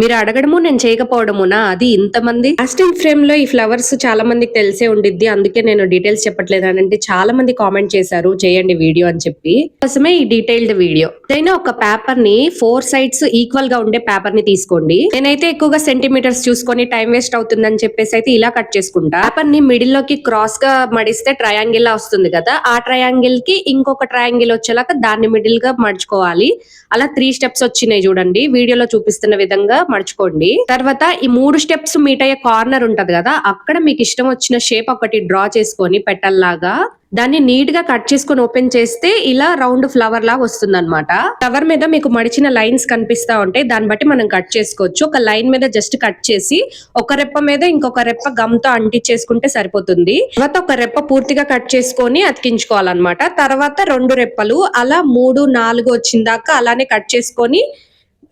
మీరు అడగడము నేను చేయకపోవడమునా? అది ఇంతమంది లాస్టింగ్ ఫ్రేమ్లో ఈ ఫ్లవర్స్ చాలా మందికి తెలిసే ఉండిద్ది. అందుకే నేను డీటెయిల్స్ చెప్పట్లేదు అని అంటే చాలా మంది కామెంట్ చేశారు చేయండి వీడియో అని చెప్పి. కోసమే ఈ డీటెయిల్డ్ వీడియో ఏదైనా ఒక పేపర్ని ఫోర్ సైడ్స్ ఈక్వల్గా ఉండే పేపర్ని తీసుకోండి. నేనైతే ఎక్కువగా సెంటీమీటర్స్ చూసుకొని టైం వేస్ట్ అవుతుందని చెప్పేసి అయితే ఇలా కట్ చేసుకుంటా. పేపర్ని మిడిల్లోకి క్రాస్గా మడిస్తే ట్రయాంగిల్ లా వస్తుంది కదా ఆ ట్రయాంగిల్కి ఇంకొక ట్రయాంగిల్ వచ్చేలాగా దాన్ని మిడిల్గా మడుచుకోవాలి. అలా త్రీ స్టెప్స్ వచ్చినాయి చూడండి. వీడియోలో చూపిస్తున్న విధంగా మడుచుకోండి తర్వాత ఈ మూడు స్టెప్స్ మీట్ అయ్యే కార్నర్ ఉంటది కదా అక్కడ మీకు ఇష్టం వచ్చిన షేప్ ఒకటి డ్రా చేసుకొని పెట్టల్లాగా దాన్ని నీట్గా కట్ చేసుకొని ఓపెన్ చేస్తే ఇలా రౌండ్ ఫ్లవర్ లాగా వస్తుంది అనమాట ఫ్లవర్ మీద మీకు మడిచిన లైన్స్ కనిపిస్తా ఉంటాయి దాన్ని బట్టి మనం కట్ చేసుకోవచ్చు. ఒక లైన్ మీద జస్ట్ కట్ చేసి ఒక రెప్ప మీద ఇంకొక రెప్ప గమ్తో అంటించేసుకుంటే సరిపోతుంది. తర్వాత ఒక రెప్ప పూర్తిగా కట్ చేసుకొని అతికించుకోవాలన్నమాట. తర్వాత రెండు రెప్పలు అలా మూడు నాలుగు వచ్చిందాక అలానే కట్ చేసుకొని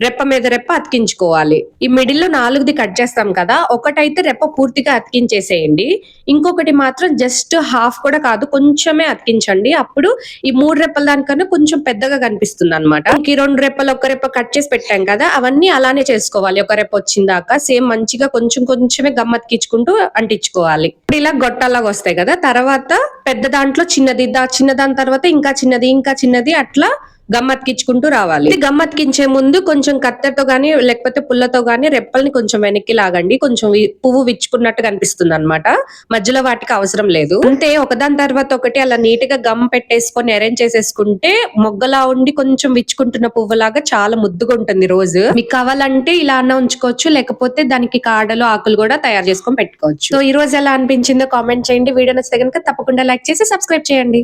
రెప్ప మీద రెప్ప అతికించుకోవాలి. ఈ మిడిల్లో నాలుగుది కట్ చేస్తాం కదా ఒకటైతే రెప్ప పూర్తిగా అతికించేసేయండి. ఇంకొకటి మాత్రం జస్ట్ హాఫ్ కూడా కాదు కొంచెమే అతికించండి. అప్పుడు ఈ మూడు రెప్పల దానికన్నా కొంచెం పెద్దగా కనిపిస్తుంది అనమాట ఈ రెండు రెప్పలు ఒక రెప్ప కట్ చేసి పెట్టాం కదా అవన్నీ అలానే చేసుకోవాలి. ఒక రెప్ప వచ్చిందాక సేమ్ మంచిగా కొంచెం కొంచెమే గమ్ అతికించుకుంటూ అంటించుకోవాలి. ఇప్పుడు ఇలా గొట్టాలాగా వస్తాయి కదా తర్వాత పెద్ద దాంట్లో చిన్నది దా చిన్న దాని తర్వాత ఇంకా చిన్నది ఇంకా చిన్నది అట్లా గమ్మత్కించుకుంటూ రావాలి. గమ్మత్కించే గమ్ అతికించే ముందు కొంచెం కత్తెతో గానీ లేకపోతే పుల్లతో గానీ రెప్పల్ని కొంచెం వెనక్కి లాగండి. కొంచెం పువ్వు విచ్చుకున్నట్టు కనిపిస్తుంది అనమాట మధ్యలో వాటికి అవసరం లేదు. అంతే ఒకదాని తర్వాత ఒకటి అలా నీట్గా గమ్ పెట్టేసుకొని అరేంజ్ చేసేసుకుంటే మొగ్గలా ఉండి కొంచెం విచ్చుకుంటున్న పువ్వులాగా చాలా ముద్దుగా ఉంటుంది రోజు. మీకు కావాలంటే ఇలా అన్న ఉంచుకోవచ్చు లేకపోతే దానికి కాడలు ఆకులు కూడా తయారు చేసుకొని పెట్టుకోవచ్చు. సో ఈ రోజు ఎలా అనిపించిందో కామెంట్ చేయండి. వీడియో నచ్చితే కనుక తప్పకుండా లైక్ చేసి సబ్స్క్రైబ్ చేయండి.